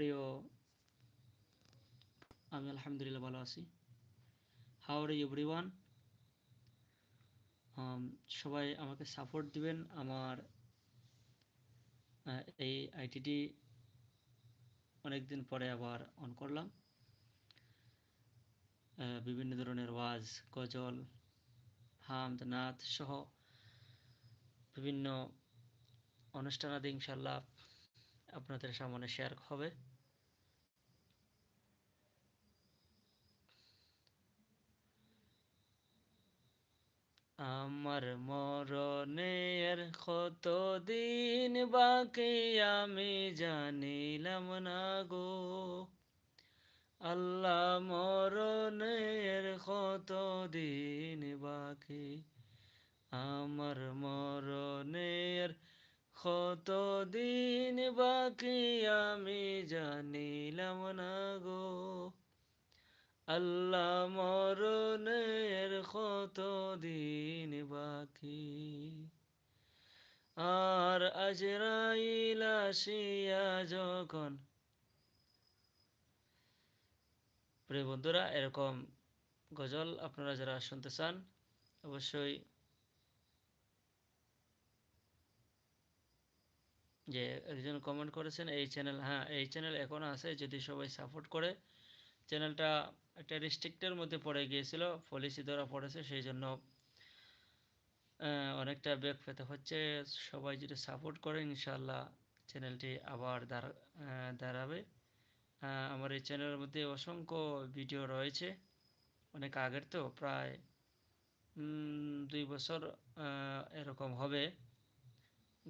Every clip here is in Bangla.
প্রিয়, আমি আলহামদুলিল্লাহ ভালো আছি। হাওয়ার এভরিওয়ান সবাই আমাকে সাপোর্ট দিবেন আমার এই আইটিটি অনেকদিন পরে আবার অন করলাম। বিভিন্ন ধরনের ওয়াজ, গজল হামদ নাথ সহ বিভিন্ন অনুষ্ঠানাদি ইনশাল্লাহ আপনাদের সামনে শেয়ার হবে। আমার মরণের কত দিন বাকি আমি জানিলাম না গো। আল্লাহ মরণের কত দিন বাকি? আমার মরণের কত দিন বাকি আমি জানিলাম না গো। আল্লাহ মরণের কত দিন বাকি। আর আজরাইল আসিয়া যখন প্রিয় বন্ধুরা, এরকম গজল আপনারা যারা শুনতে চান, অবশ্যই যে একজন কমেন্ট করেছেন, এই চ্যানেল হ্যাঁ এই চ্যানেল এখনও আছে, যদি সবাই সাপোর্ট করে চ্যানেলটা একটা রেস্ট্রিক্টের মধ্যে পড়ে গিয়েছিল পলিসি ধরা পড়েছে সেই জন্য অনেকটা ব্যাক পেতে হচ্ছে। সবাই যদি সাপোর্ট করে ইনশাল্লাহ চ্যানেলটি আবার দাঁড়াবে। আমার এই চ্যানেলের মধ্যে অসংখ্য ভিডিও রয়েছে, অনেক আগের তো, প্রায় দুই বছর এরকম হবে।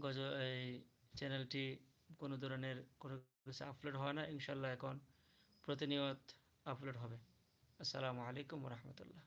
গজ, এই চ্যানেলটি কোনো ধরনের কোনো কিছু আপলোড হয় না ইনশাল্লাহ এখন প্রতিনিয়ত আপলোড হবে। আসসালামু আলাইকুম রহমতুল্লাহ।